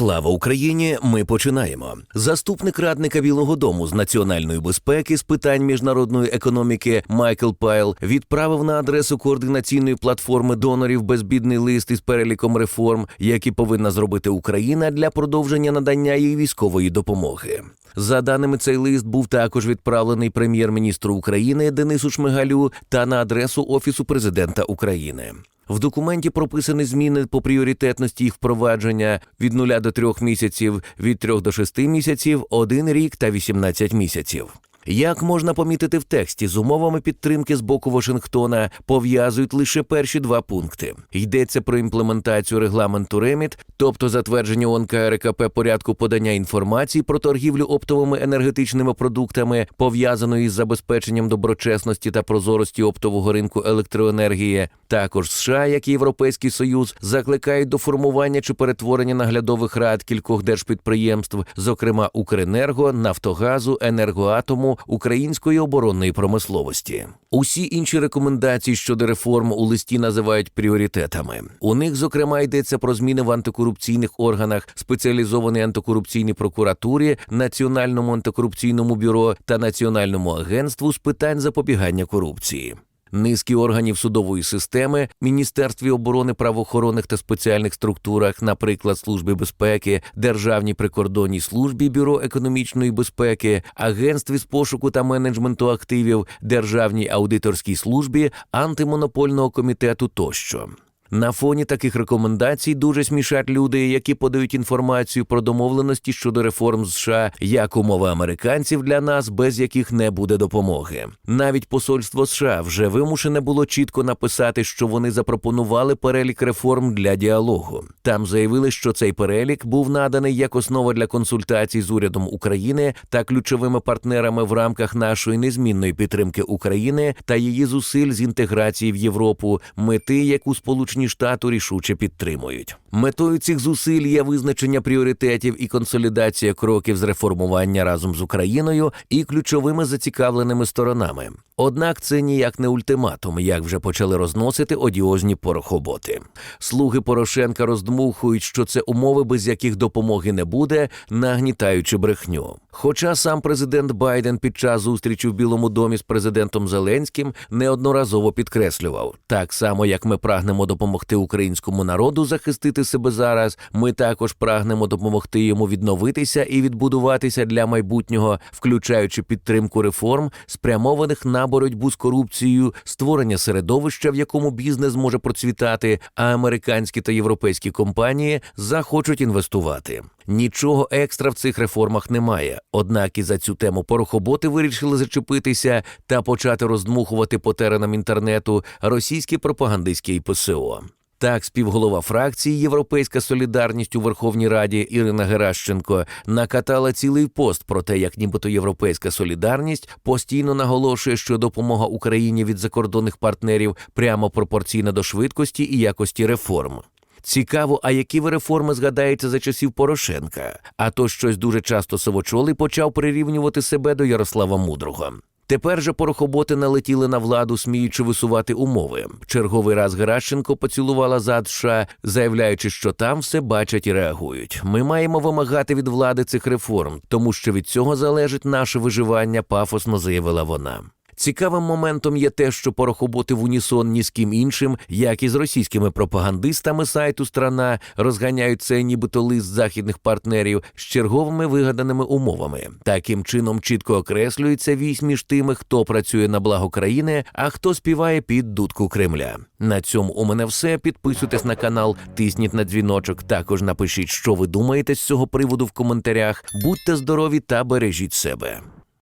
Слава Україні! Ми починаємо. Заступник радника Білого Дому з національної безпеки з питань міжнародної економіки Майкл Пайл відправив на адресу координаційної платформи донорів безбідний лист із переліком реформ, які повинна зробити Україна для продовження надання їй військової допомоги. За даними, цей лист був також відправлений прем'єр-міністру України Денису Шмигалю та на адресу Офісу президента України. В документі прописані зміни по пріоритетності їх впровадження від 0 до 3 місяців, від 3 до 6 місяців, 1 рік та 18 місяців. Як можна помітити в тексті, з умовами підтримки з боку Вашингтона пов'язують лише перші два пункти. Йдеться про імплементацію регламенту РЕМІТ, тобто затвердження ОНК РКП порядку подання інформації про торгівлю оптовими енергетичними продуктами, пов'язаної з забезпеченням доброчесності та прозорості оптового ринку електроенергії. Також США, як і Європейський Союз, закликають до формування чи перетворення наглядових рад кількох держпідприємств, зокрема Укренерго, Нафтогазу, Енергоатому, Української оборонної промисловості. Усі інші рекомендації щодо реформ у листі називають пріоритетами. У них, зокрема, йдеться про зміни в антикорупційних органах, спеціалізованій антикорупційній прокуратурі, Національному антикорупційному бюро та Національному агентству з питань запобігання корупції. Низки органів судової системи, Міністерстві оборони правоохоронних та спеціальних структурах, наприклад, Служби безпеки, Державній прикордонній службі, Бюро економічної безпеки, Агентстві з пошуку та менеджменту активів, Державній аудиторській службі, антимонопольного комітету тощо. На фоні таких рекомендацій дуже смішать люди, які подають інформацію про домовленості щодо реформ США як умови американців для нас, без яких не буде допомоги. Навіть посольство США вже вимушене було чітко написати, що вони запропонували перелік реформ для діалогу. Там заявили, що цей перелік був наданий як основа для консультацій з урядом України та ключовими партнерами в рамках нашої незмінної підтримки України та її зусиль з інтеграції в Європу, мети, яку сполучені Штати рішуче підтримують. Метою цих зусиль є визначення пріоритетів і консолідація кроків з реформування разом з Україною і ключовими зацікавленими сторонами. Однак це ніяк не ультиматум, як вже почали розносити одіозні порохоботи. Слуги Порошенка роздмухують, що це умови, без яких допомоги не буде, нагнітаючи брехню. Хоча сам президент Байден під час зустрічі в Білому домі з президентом Зеленським неодноразово підкреслював, так само як ми прагнемо допомогти українському народу захистити себе зараз, ми також прагнемо допомогти йому відновитися і відбудуватися для майбутнього, включаючи підтримку реформ, спрямованих на боротьбу з корупцією, створення середовища, в якому бізнес може процвітати, а американські та європейські компанії захочуть інвестувати. Нічого екстра в цих реформах немає. Однак і за цю тему порохоботи вирішили зачепитися та почати роздмухувати по теренам інтернету російські пропагандистські ПСО. Так, співголова фракції Європейська Солідарність у Верховній Раді Ірина Геращенко накатала цілий пост про те, як нібито Європейська Солідарність постійно наголошує, що допомога Україні від закордонних партнерів прямо пропорційна до швидкості і якості реформ. Цікаво, а які ви реформи згадаєте за часів Порошенка? А то щось дуже часто Савочолий почав прирівнювати себе до Ярослава Мудрого. Тепер же порохоботи налетіли на владу, сміючи висувати умови. Черговий раз Геращенко поцілувала зад США, заявляючи, що там все бачать і реагують. Ми маємо вимагати від влади цих реформ, тому що від цього залежить наше виживання, пафосно заявила вона. Цікавим моментом є те, що порохоботи в унісон ні з ким іншим, як і з російськими пропагандистами сайту страна, розганяють цей нібито лист західних партнерів з черговими вигаданими умовами. Таким чином чітко окреслюється вісь між тими, хто працює на благо країни, а хто співає під дудку Кремля. На цьому у мене все. Підписуйтесь на канал, тисніть на дзвіночок. Також напишіть, що ви думаєте з цього приводу в коментарях. Будьте здорові та бережіть себе.